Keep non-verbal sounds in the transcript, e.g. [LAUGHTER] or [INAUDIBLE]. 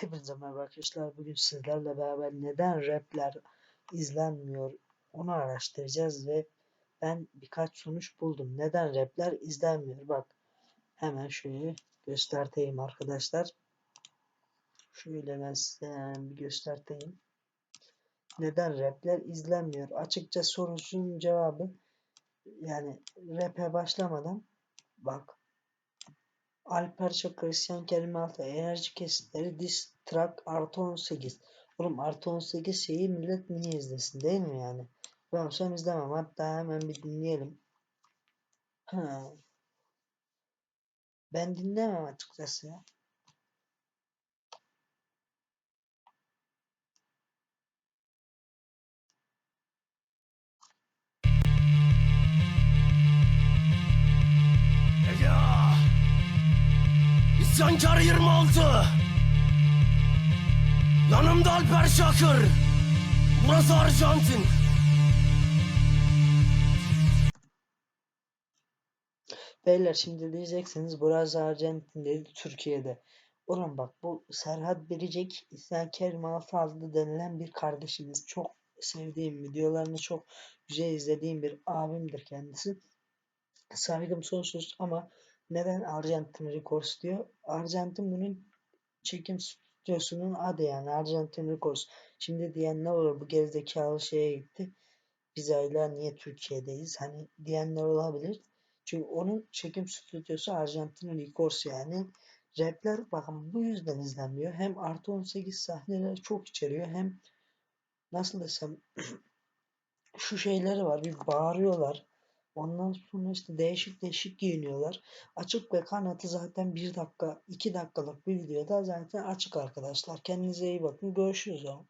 Hepinize merhaba arkadaşlar. Bugün sizlerle beraber neden rapler izlenmiyor onu araştıracağız ve ben birkaç sonuç buldum. Neden rapler izlenmiyor? Bak hemen şöyle göstereyim arkadaşlar. Şöyle ben size bir göstereyim. Neden rapler izlenmiyor? Açıkça sorusunun cevabı yani rap'e başlamadan bak Alper Çakır, Isyan Kerime Altı, Enerji Kesitleri, Diss Track artı 18. Oğlum artı 18 şeyi millet niye izlesin değil mi yani? Ben olsam izlemem. Hatta hemen bir dinleyelim. Ha. Ben dinlemem açıkçası. Ya! İsyankar 26 Yanımda Alper Şakır Burası Arjantin Beyler şimdi diyeceksiniz burası Arjantin'deydi Türkiye'de. Oğlum bak bu Serhat Biricik İsyan Kerim Altıaltı denilen bir kardeşimiz. Çok sevdiğim videolarını çok güzel izlediğim bir abimdir kendisi. Saygım sonsuz ama neden Arjantin Records diyor? Arjantin bunun çekim stüdyosunun adı yani Arjantin Records. Şimdi diyenler olur bu gerizekalı şeye gitti. Biz hala niye Türkiye'deyiz? Hani diyenler olabilir. Çünkü onun çekim stüdyosu Arjantin Records yani. Rapler bakın bu yüzden izlenmiyor. Hem artı 18 sahneler çok içeriyor hem nasıl desem [CLEARS THROAT] şu şeyleri var bir bağırıyorlar. Ondan sonra işte değişik değişik giyiniyorlar. Açık ve kanatı zaten 1 dakika 2 dakikalık bir videoda zaten açık arkadaşlar. Kendinize iyi bakın. Görüşürüz o.